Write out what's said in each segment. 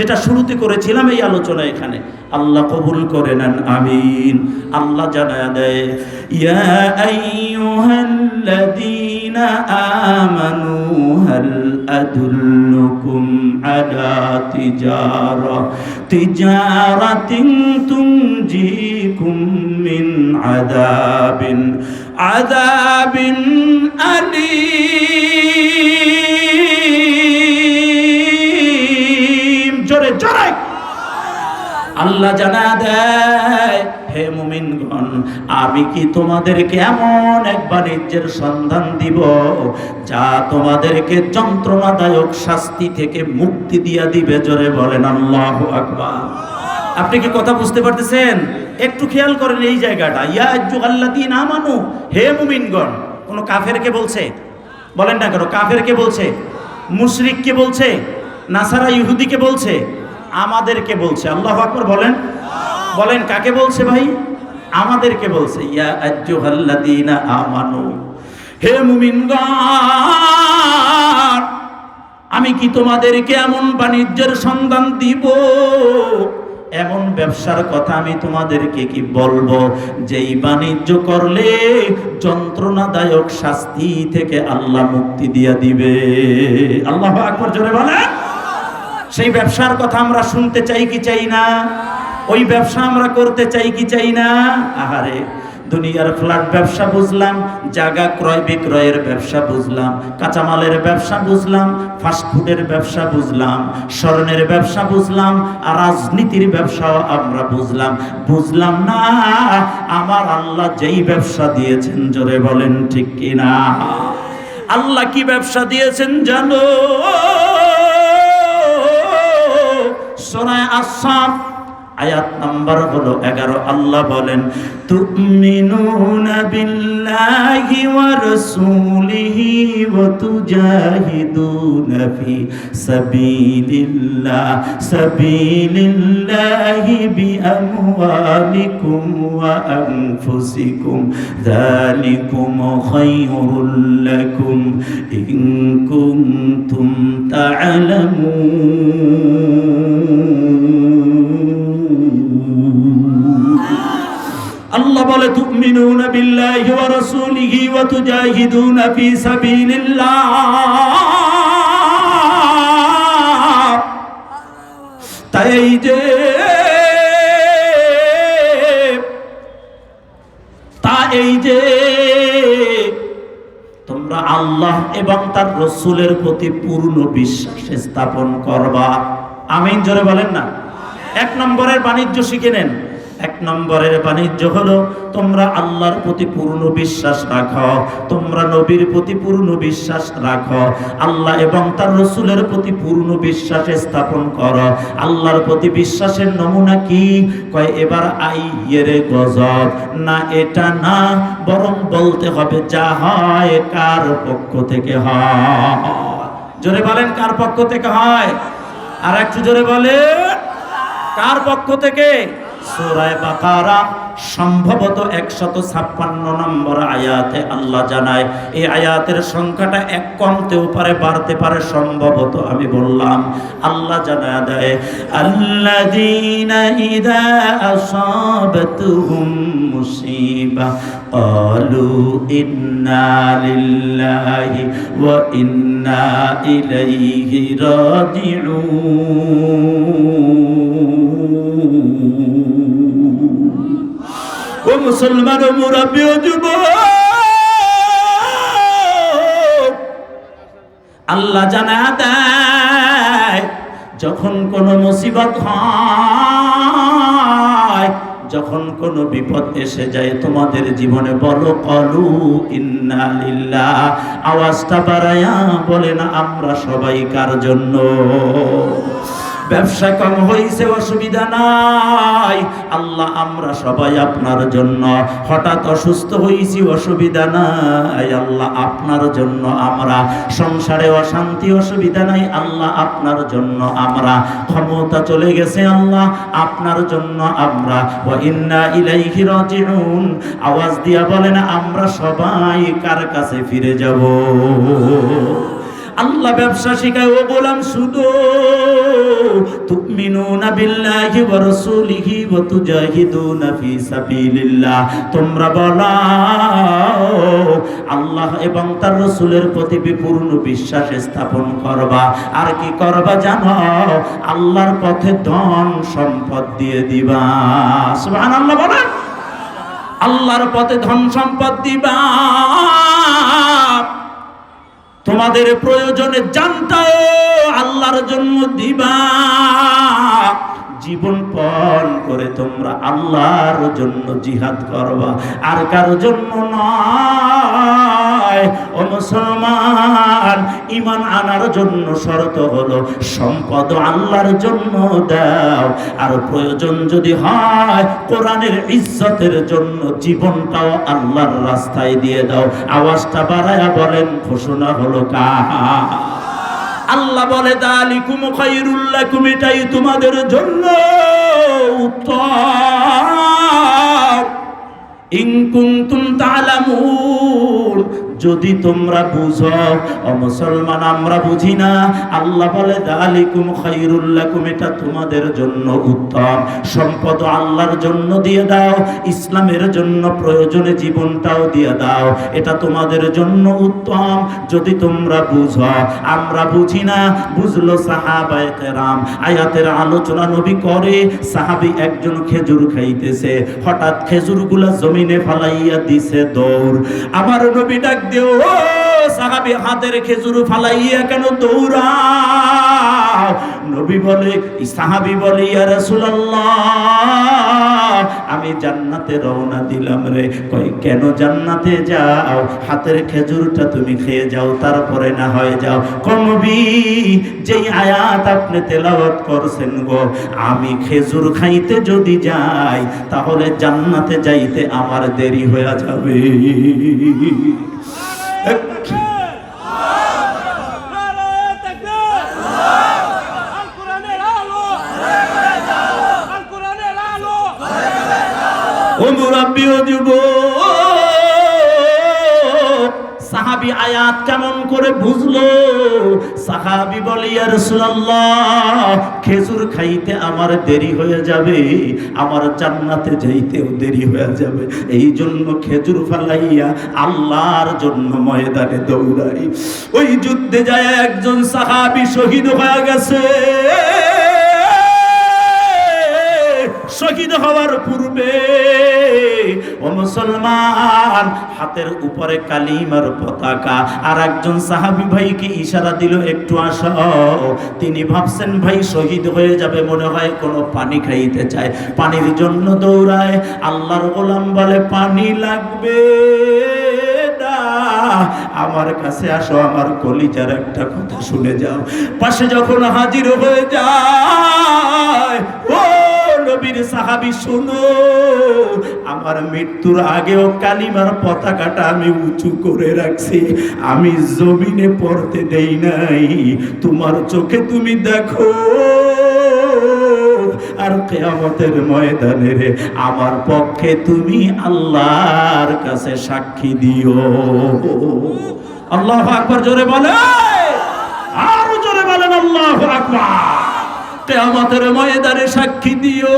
যেটা শুরুতে করেছিলাম এই আলোচনা এখানে। আল্লাহ কবুল করে নেন, আমিন। আল্লাহ জানা দেয়, ইয়া আইয়ুহাল্লাযীনা আমানু মিন জোরে। আল্লাহ জানা দেয়, হে মুমিনগণ, আমি কি তোমাদেরকে এমন এক বাণিজ্যের সন্ধান দিব যা তোমাদেরকে যন্ত্রণাদায়ক শাস্তি থেকে মুক্তি দিয়া দিবে? জোরে বলেন, আল্লাহ আকবার। আপনি কি কথা বুঝতে পারতেছেন? একটু খেয়াল করেন এই জায়গাটা। ইয়া আল্লাহ আল্লাদিন আমানু, হে মুমিনগণ, কোন কাফেরকে বলছে? বলেন না কেন কাফেরকে বলছে? মুশরিককে বলছে? নাসারা ইহুদিকে বলছে? আমাদেরকে বলছে, আল্লাহ আকবর বলেন। বলেন, কাকে বলছে ভাই? আমাদেরকে বলছে, ইয়া আমানু, হে আমি কি তোমাদেরকে এমন বাণিজ্যের সন্ধান দিব? এমন ব্যবসার কথা আমি তোমাদেরকে কি বলব? যেই বাণিজ্য করলে যন্ত্রণাদায়ক শাস্তি থেকে আল্লাহ মুক্তি দিয়া দিবে। আল্লাহ আকবর জোরে বলেন। সেই ব্যবসার কথা আমরা শুনতে চাই কি চাই না? ওই ব্যবসা আমরা করতে চাই কি চাই না? আহারে, দুনিয়ার ফ্ল্যাট ব্যবসা বুঝলাম, জায়গা ক্রয় বিক্রয়ের ব্যবসা বুঝলাম, কাঁচামালের ব্যবসা বুঝলাম ফাস্টফুডের ব্যবসা বুঝলাম, স্বর্ণের ব্যবসা বুঝলাম, আর রাজনীতির ব্যবসাও আমরা বুঝলাম। বুঝলাম না, আমার আল্লাহ যেই ব্যবসা দিয়েছেন, জোরে বলেন ঠিক কিনা? আল্লাহ কি ব্যবসা দিয়েছেন জানো? সোনায় আসাম আয়াত নাম্বার হলো এগারো। আল্লাহ বলেন, তুমিনুনা বিল্লাহি ওয়া রাসূলিহি ওয়া তুজাহিদুনা ফি সাবিলিল্লাহ, সাবিলিল্লাহি বিআমওয়ালিকুম ওয়া আনফুসিকুম, যালিকুম খায়রুল লাকুম, ইন কুনতুম তা'লামুন আল্লাহ বলে, তুমিনুনা বিল্লাহি ওয়া রাসূলিহি ওয়া তুজাহিদুনা ফি সাবিলিল্লাহ। তাই এই যে তা এই যে তোমরা আল্লাহ এবং তার রসুলের প্রতি পূর্ণ বিশ্বাস স্থাপন করবা। আমিন, জোরে বলেন না। এক নম্বরের বাণিজ্য শিখে নেন। এক নম্বরের বাণিজ্য হলো, তোমরা আল্লাহর প্রতি পূর্ণ বিশ্বাস রাখো, তোমরা নবীর প্রতি পূর্ণ বিশ্বাস রাখো, আল্লাহ এবং তার রসুলের প্রতি পূর্ণ বিশ্বাস স্থাপন করো। আল্লাহর প্রতি বিশ্বাসের নমুনা কি? কয়, এবার আই ইয়েরে গজব। না, এটা না, বরং বলতে হবে যা হয় কার পক্ষ থেকে হয়। জোরে বলেন, কার পক্ষ থেকে হয়? আর একটু জোরে বলেন, কার পক্ষ থেকে? সুরায় বাকারা সম্ভবত একশত ছাপ্পান্ন নম্বর আয়াতে আল্লাহ জানায়, এই আয়াতের সংখ্যাটা এক কমতেও পারে, বাড়তে পারে, সম্ভবত আমি বললাম। আল্লাহ জানা দেয়, আল্লাযীনা ইযা আসাবাতুহুম মুসিবা, ক্বালু ইন্না লিল্লাহি ও মুসলমান ও যুবক, আল্লাহ জানা দেয়, যখন কোনো মুসিবত হয়, যখন কোনো বিপদ এসে যায়, তোমাদের জীবনে বলো কলু, ইন্না লিল্লাহ আওয়াজটা বাড়ায়া বলেন আমরা সবাই কার জন্য? ব্যবসা কম হয়েছে অসুবিধা নাই। আল্লাহ, আমরা সবাই আপনার জন্য হঠাৎ অসুস্থ হয়েছি অসুবিধা নাই। আল্লাহ, আপনার জন্য আমরা সংসারে অশান্তি, অসুবিধা নাই। আল্লাহ, আপনার জন্য আমরা ক্ষমতা চলে গেছে, আল্লাহ। আপনার জন্য আমরা ইন্না ইলাইহি রাজিউন। আওয়াজ দিয়া বলেন, আমরা সবাই কার কাছে ফিরে যাব? আল্লাহ ব্যবসা শিখায়, ও গোলাম শুধু তুমিনুনা বিল্লাহি ওয়া রাসূলিহি ওয়া তুজাহিদুনা ফি সাবিলিল্লাহ। তোমরা বলো আল্লাহ এবং তার রাসূলের প্রতি পূর্ণ বিশ্বাস স্থাপন করবা। আর কি করবা জানো? আল্লাহর পথে ধন সম্পদ দিয়ে দিবা। সুবহানাল্লাহ বলেন। আল্লাহর পথে ধন সম্পদ দিবা। তোমাদের প্রয়োজনে জানতাও আল্লাহর জন্য দিবা। জীবন পণ করে তোমরা আল্লাহর জন্য জিহাদ করবা। আর কারও জন্য নয়। ও মুসলমান ইমান আনার জন্য শর্ত হলো সম্পদ আল্লাহর জন্য দাও। আর প্রয়োজন যদি হয়, কোরআনের ইজ্জতের জন্য জীবনটাও আল্লাহর রাস্তায় দিয়ে দাও। আওয়াজটা বাড়ায়া বলেন, ঘোষণা হলো কা আল্লাহ বলে দালিকুম তোমাদের জন্য উত্তম। ইন তুম তালামুন যদি তোমরা বুঝো, ও মুসলমান, আমরা বুঝি না। আল্লাহ বলে, দালিকুম খাইরুল লাকুম এটা তোমাদের জন্য উত্তম। সম্পদ আল্লাহর জন্য দিয়ে দাও, ইসলামের জন্য প্রয়োজনে জীবনটাও দিয়ে দাও, এটা তোমাদের জন্য উত্তম। যদি তোমরা বুঝো, আমরা বুঝি না, বুঝলো সাহাবায়ে কেরাম। আয়াতের আলোচনা নবী করে, সাহাবী একজন খেজুর খাইতেছে। হঠাৎ খেজুরগুলা জমিনে ফালাইয়া দিছে দৌড়। আমার নবী ডাক দিও ও সাহাবী হাতের খেজুর ফালাইয়া কেন দৌড়াও? নবী বলে সাহাবি বলে ইয়া রাসূলুল্লাহ। আমি জান্নাতে রওনা দিলাম রে। কই কেন জান্নাতে যাও? হাতের খেজুরটা তুমি খেয়ে যাও, তারপরে না হয় যাও। কমবি যেই আয়াত আপনি তেলাওয়াত করছেন গো, আমি খেজুর খাইতে যদি যাই, তাহলে জান্নাতে যাইতে আমার দেরি হয়ে যাবে নারায়ে তাকবীর আল কোরআনের আলো আল কোরআনের আলো যুব সাহাবি আয়াত কেমন করে বুঝলো? সাহাবি বলে, ইয়া খেজুর খাইতে আমার দেরি হয়ে যাবে, আমার জান্নাতে যাইতেও দেরি হয়ে যাবে। এই জন্য খেজুর ফালাইয়া আল্লাহর জন্য ময়দানে দৌড়াই। ওই যুদ্ধে যায় একজন সাহাবি শহীদ হয়ে গেছে। শহীদ হওয়ার পূর্বে, ও মুসলমান, হাতের উপরে কালিমার পতাকা, আর একজন সাহাবি ভাইকে ইশারা দিল, একটু আস। তিনি ভাবছেন, ভাই, শহীদ হয়ে যাবে, মনে হয় কোনো পানি খাইতে চায়। পানির জন্য দৌড়ায়, আল্লাহর গোলাম বলে, পানি লাগবে আমার কাছে আসো, আমার কলিজার একটা কথা শুনে যাও। পাশে যখন হাজির হয়ে যায়, ও নবীর সাহাবি, শুনো, আমার মৃত্যুর আগেও কালিমার পতাকাটা আমি উঁচু করে রাখছি। আমি জমিনে পড়তে দেই নাই, তোমার চোখে তুমি দেখো। আর কেয়ামতের ময়দানে রে, আমার পক্ষে তুমি আল্লাহর কাছে সাক্ষী দিও। আল্লাহ আকবর, জোরে বলে আর জোরে বলেন, আল্লাহ আকবর। কেয়ামতের ময়দানে সাক্ষী দিও।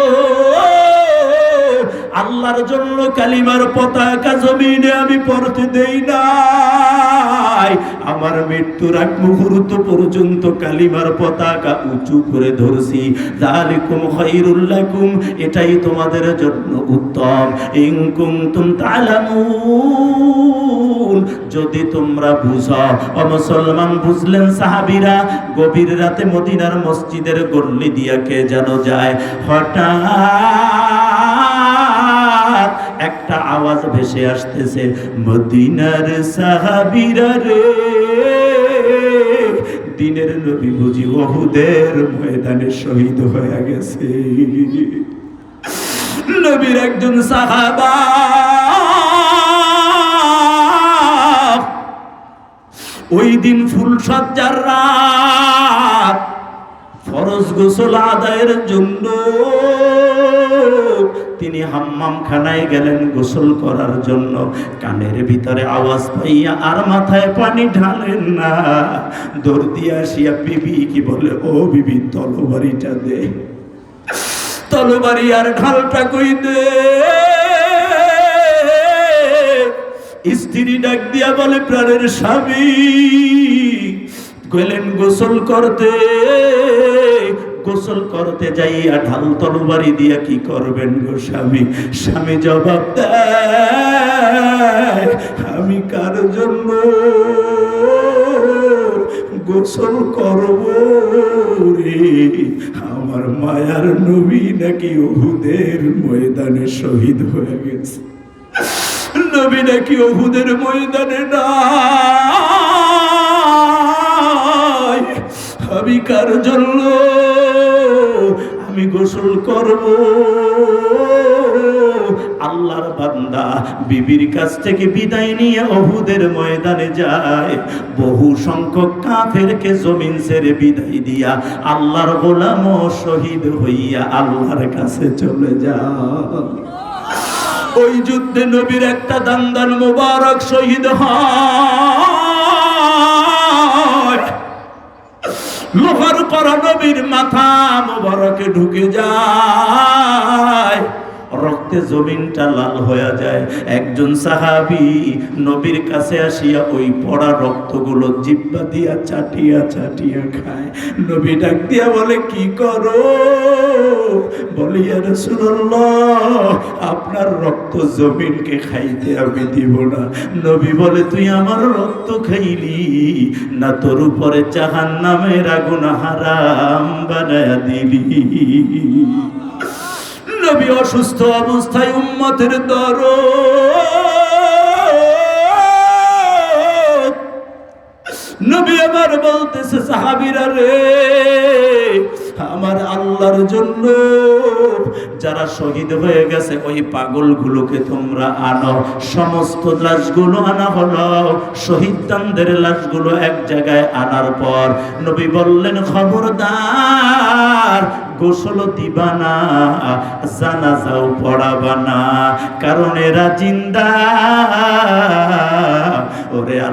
আল্লাহর জন্য কালিমার পতাকা জমিনে আমি পড়তে দেই নাই। আমার মৃত্যুর আগ মুহূর্ত পর্যন্ত কালিমার পতাকা উঁচু করে ধরছি। জালিকুম খাইরুল লাকুম, এটাই তোমাদের জন্য উত্তম। ইন কুনতুম তালামুন, যদি তোমরা বুঝো। ও মুসলমান, বুঝলেন সাহাবীরা, গভীর রাতে মদিনার মসজিদের গল্লি দিয়া কে যেন যায়? হঠাৎ একটা আওয়াজ ভেসে আসতেছে, মদিনার সাহাবীরা রে, দিনের নবী বুঝি ওহুদের ময়দানে শহীদ হয়ে গেছে। নবীর একজন সাহাবা, ওই দিন ফুল সজ্জার রাত, ফরজ গোসল আদায়ের জন্য তিনি হাম্মাম খানায় গেলেন গোসল করার জন্য। কানের ভিতরে আওয়াজ পাইয়া আর মাথায় পানি ঢালেন না। দৌড় দিয়ে আসিয়া বিবি কি বলে, ও বিবি তলবারিটা দে। তলবারি আর ঢালটা কই দে? স্ত্রী ডাক দিয়া বলে, প্রাণের স্বামী, গেলেন গোসল করতে। গোসল করতে যাইয়া ঢাল তলবারি দিয়া কি করবেন গো স্বামী? স্বামী জবাব আমি কার জন্য গোসল করব রে? আমার মায়ার নবী নাকি উহুদের ময়দানে শহীদ হয়ে গেছে? নবী নাকি ওহুদের ময়দানে না আমি কার জন্য গোসল করব। আল্লাহর বান্দা বিবির কাছ থেকে বিদায় নিয়ে অহুদের ময়দানে যায়। বহু সংখ্যক কাফেরকে জমিন ছেড়ে বিদায় দিয়া আল্লাহর গোলাম শহীদ হইয়া আল্লাহর কাছে চলে যায়। ওই যুদ্ধে নবীর একটা দান্দান মোবারক শহীদ হয়। লোহার উপর নবীর মাথা মোবারকে ঢুকে যায়। রক্তে জমিনটা লাল হয়ে যায়। একজন সাহাবি নবীর কাছে আসিয়া ওই পড়া রক্তগুলো জিব্বা দিয়া চাটিয়া চাটিয়া খায়। নবী ডাক দিয়া বলে, কি করো? বলি রাসূলুল্লাহ, আপনার রক্ত জমিনকে খাইতে আমি দিব না। নবী বলে, তুই আমার রক্ত খাইলি, না তোর উপরে জাহান নামের আগুন হারাম বানায়া দিলি। নবী অসুস্থ অবস্থায় উম্মতের দর নবী আমার বলতেছে সাহাবিরা রে আমার আল্লাহর জন্য। যারা শহীদ হয়ে গেছে, ওই পাগলগুলোকে তোমরা আনো। সমস্ত লাশগুলো আনা হলো। শহীদদানদের লাশগুলো এক জায়গায় আনার পর নবী বললেন, খবরদার, গোসল দিবা না জানাজাও পড়াবা না কারণ এরা জিন্দা।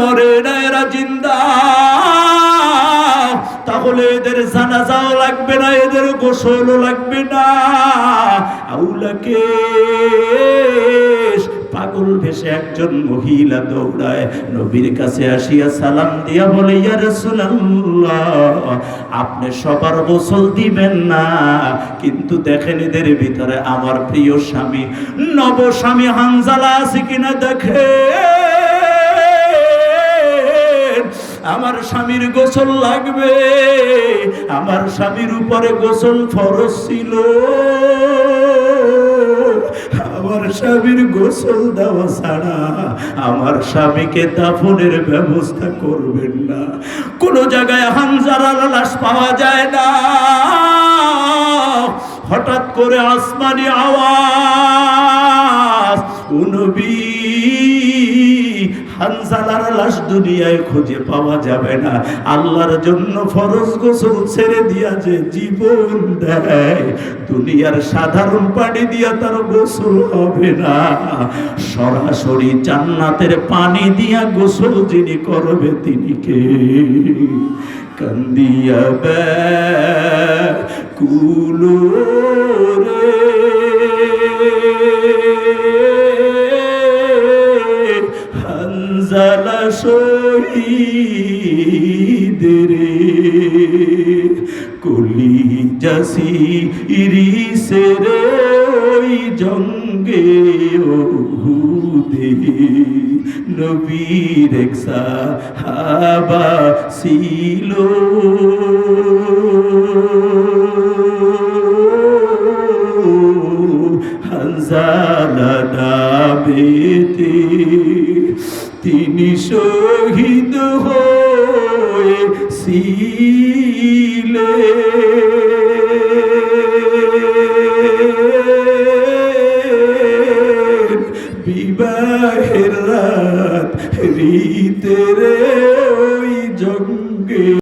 মরে এরা জিন্দা। তাহলে এদের জানাজাও লাগবে না, এদের গোসলও লাগবে না। আউলাকে পাগল ভেসে একজন মহিলা দৌড়ায়, নবীর কাছে আসিয়া সালাম দিয়া বলে, ইয়া আপনি সবার গোসল দিবেন না। কিন্তু দেখেন এদের ভিতরে আমার প্রিয় স্বামী। নব স্বামী হানজালা আছে কিনা দেখে আমার স্বামীর গোসল লাগবে। আমার স্বামীর উপরে গোসল ফরজ ছিল। আমার স্বামীর গোসল দেওয়া ছাড়া আমার স্বামীকে দাফনের ব্যবস্থা করবেন না। কোনো জায়গায় হামজারা লাশ পাওয়া যায় না। হঠাৎ করে আসমানি আওয়াজ উনবী হানজালার লাশ দুনিয়ায় খুঁজে পাওয়া যাবে না। আল্লাহর জন্য ফরজ গোসল ছেড়ে দিয়া যে জীবন দেয়, দুনিয়ার সাধারণ পানি দিয়া তার গোসল হবে না। সরাসরি জান্নাতের পানি দিয়া গোসল যিনি করবে তিনি কে? কান্দিয়া বে কুলো ইরিসে রে ওই জঙ্গে ওহুদে নবীর একসা হাবা ছিল।